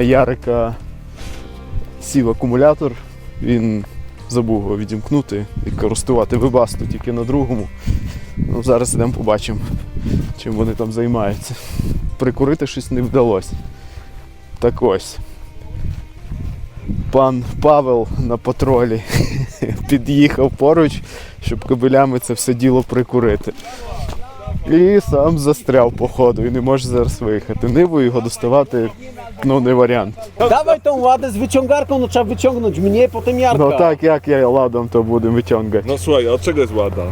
Ярика сів акумулятор, він забув його відімкнути і користувати вибасту тільки на другому. Ну, зараз йдемо побачимо, чим вони там займаються. Прикурити щось не вдалося. Так ось. Пан Павел на патролі під'їхав поруч, щоб кабелями це все діло прикурити. І сам застряв по і не може зараз виїхати. Ниву його доставати ну, не варіант. Dawaj tą ładę z wyciągarką, no trzeba wyciągnąć mnie, potem Jarka. Ну так як я ладом, то будемо витягати. No słuchaj, a od czego jest łada?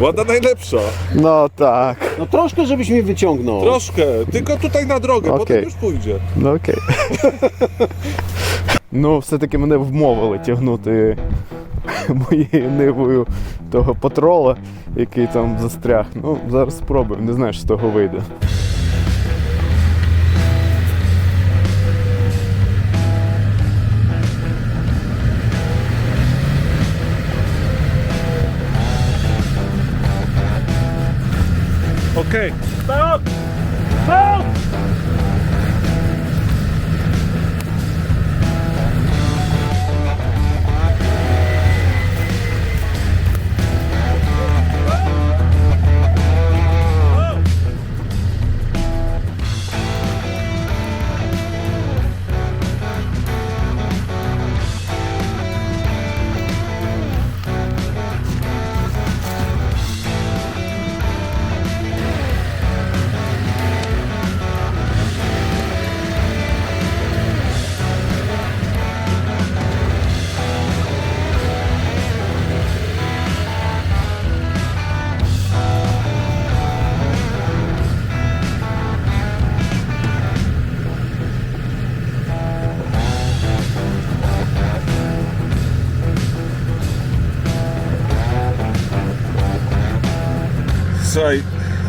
Łada najlepsza. Ну tak. No troszkę, żebyś mnie wyciągnął. Troszkę, tylko tutaj na drogę, Okej. potem już pójdzie. Ну окей. ну, все-таки мене вмовили тягнути моєю нивою того патрола, який там застряг. Ну, зараз спробуємо, не знаю, що з того вийде. Okej. Słuchaj,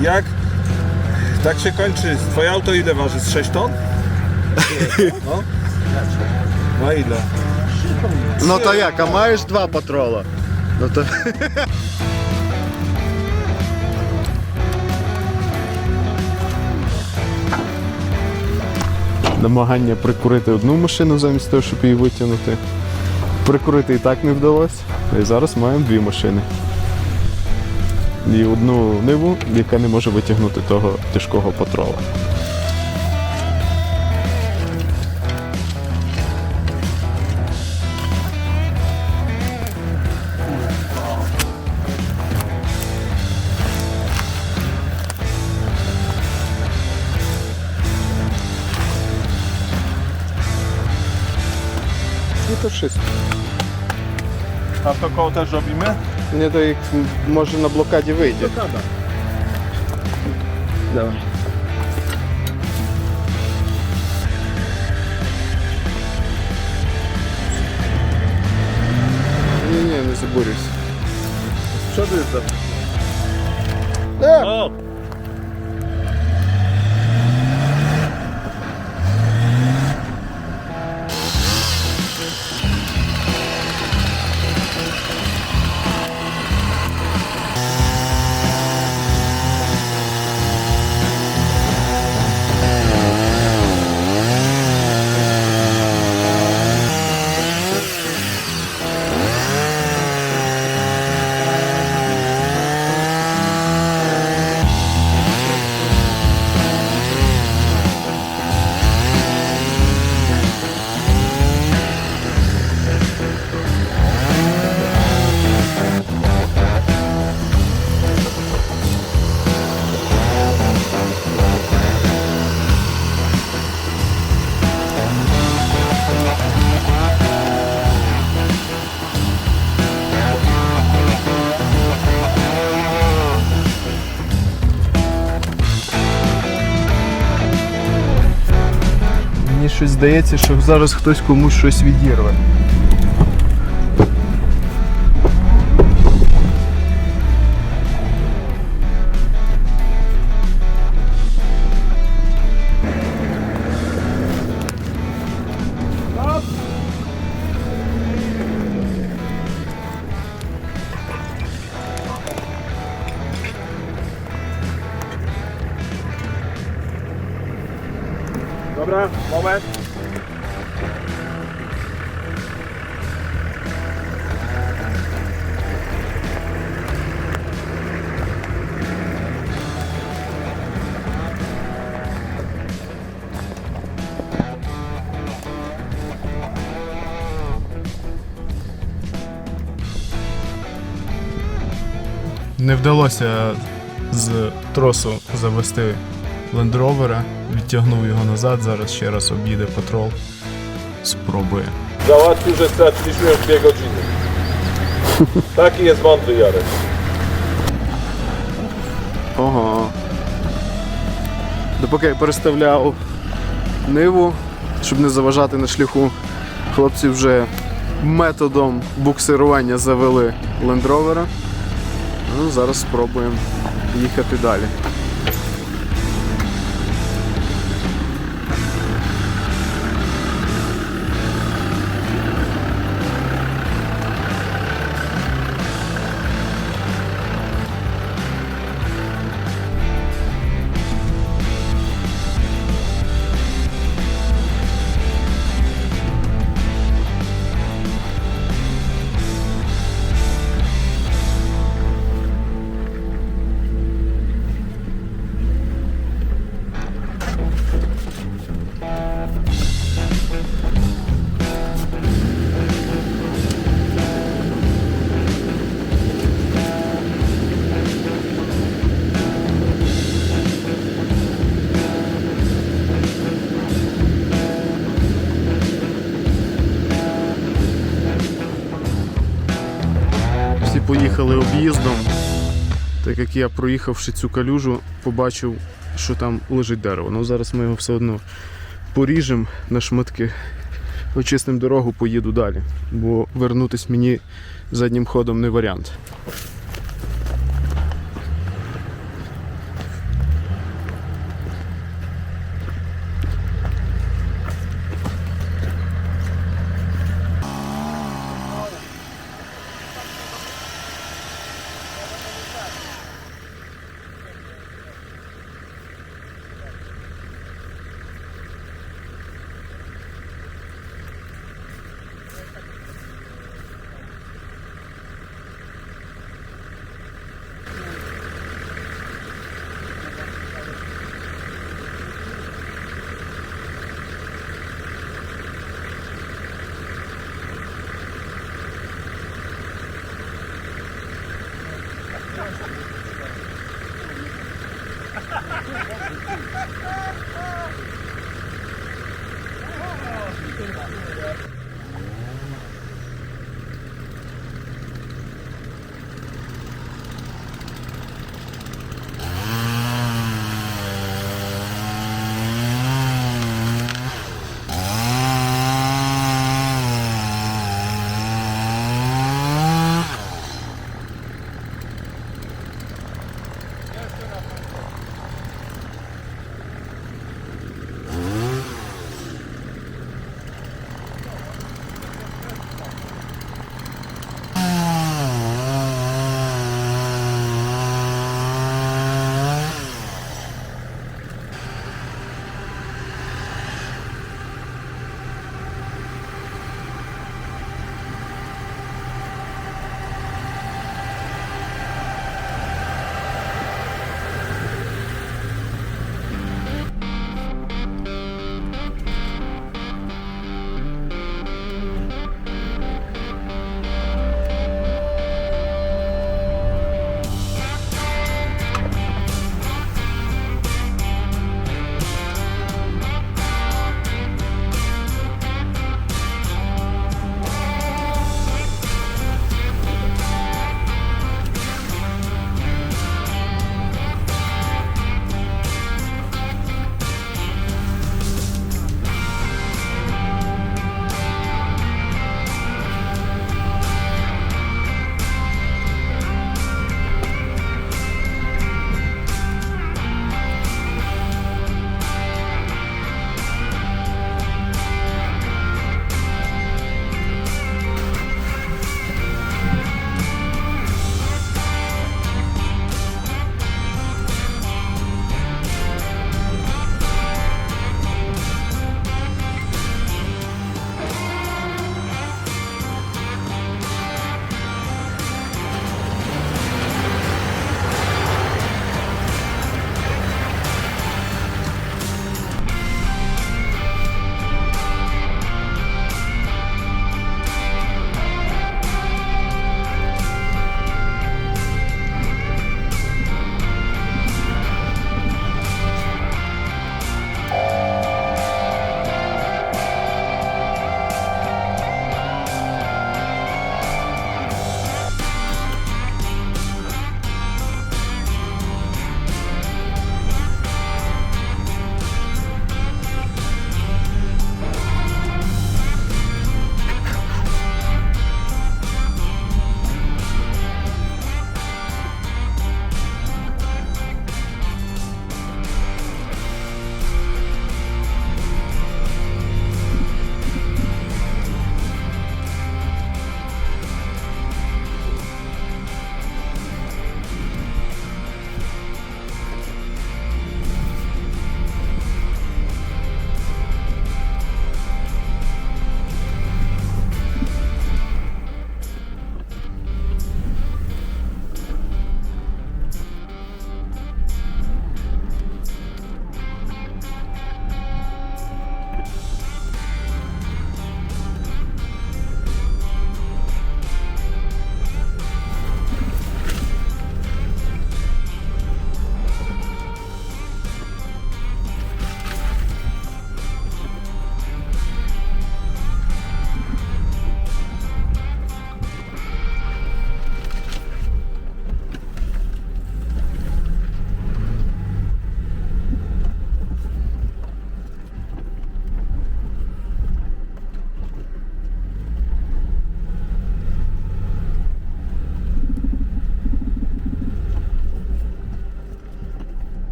jak tak się kończy, twoje auto ile waży? Z 6 ton? No. Na ile? Ну то як, а маєш два патрола? Ну то. Намагання прикурити одну машину замість того, щоб її витягнути. Прикурити і так не вдалося. І зараз маємо дві машини. І одну ниву, яка не може витягнути того тяжкого патрола. To wszystko. A to koło też robimy? Мне-то их можно на блокаде выйти. Блокада. Давай. Не, не, не забурюсь. Що дивиться? Е! Здається, що зараз хтось комусь щось відірве. Не вдалося з тросу завести лендровера, відтягнув його назад, зараз ще раз об'їде патрол. Spróbuję. Załatwił, że straciliśmy już dwie godziny. Taki jest mądry Jarek. Ого. Допоки я переставляв ниву, щоб не заважати на шляху, хлопці вже методом буксирування завели лендровера. Ну, зараз спробуємо їхати далі. Всі об'їздом. Так як я, проїхавши цю калюжу, побачив, що там лежить дерево. Ну зараз ми його все одно поріжемо на шматки, очистимо дорогу, поїду далі. Бо вернутись мені заднім ходом не варіант.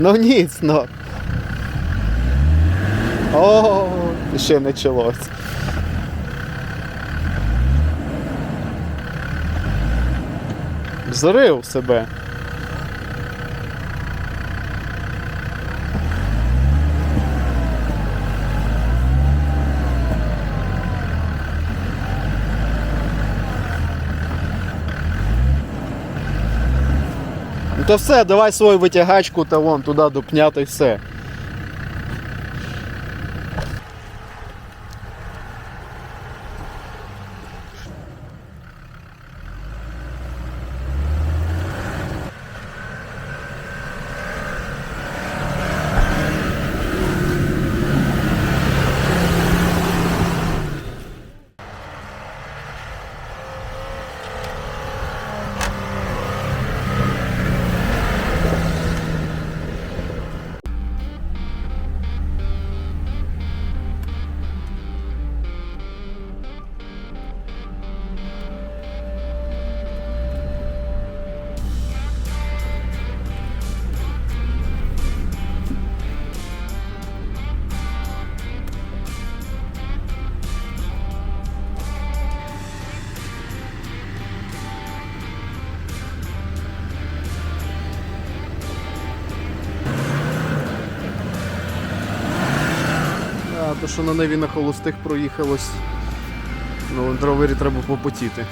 I ніц, ну. О, ще почалось. Взорив себе. То все, давай свою витягачку та вон туди допняти все. то що на Неві на холостих проїхалось. На лендровері треба попотіти.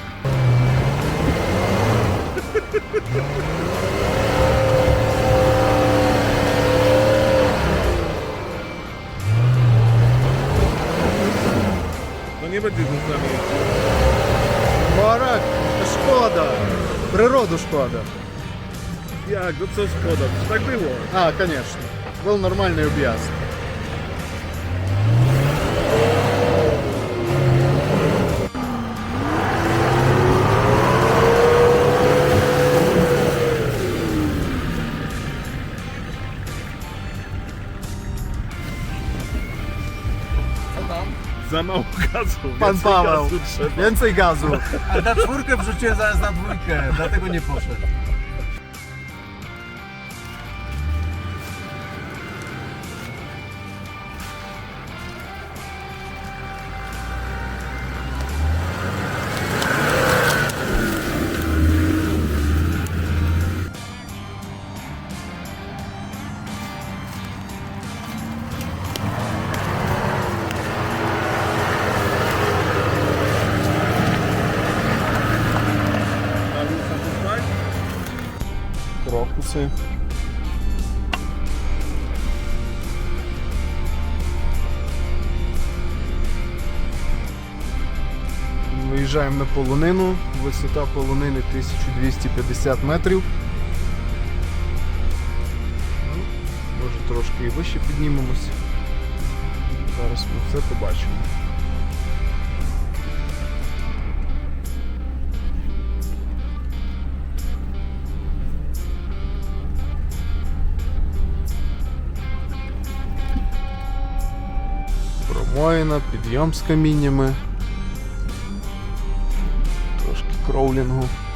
No nie będzie tu z nami. Барак, шкода. Природу шкода. Jak? No co szkoda? Przecież tak było. А, конечно. Был нормальный объезд. Za mało gazu. Pan więcej Paweł. gazu trzeba. Więcej gazu. A na czwórkę wrzuciłem zaraz na dwójkę, dlatego nie poszedł. Виїжджаємо на полонину. Висота полонини 1250 метрів. Ну, Може трошки і вище піднімемось. Зараз ми все побачимо. Промоїна, підйом з каміннями. Трошки кроулінгу.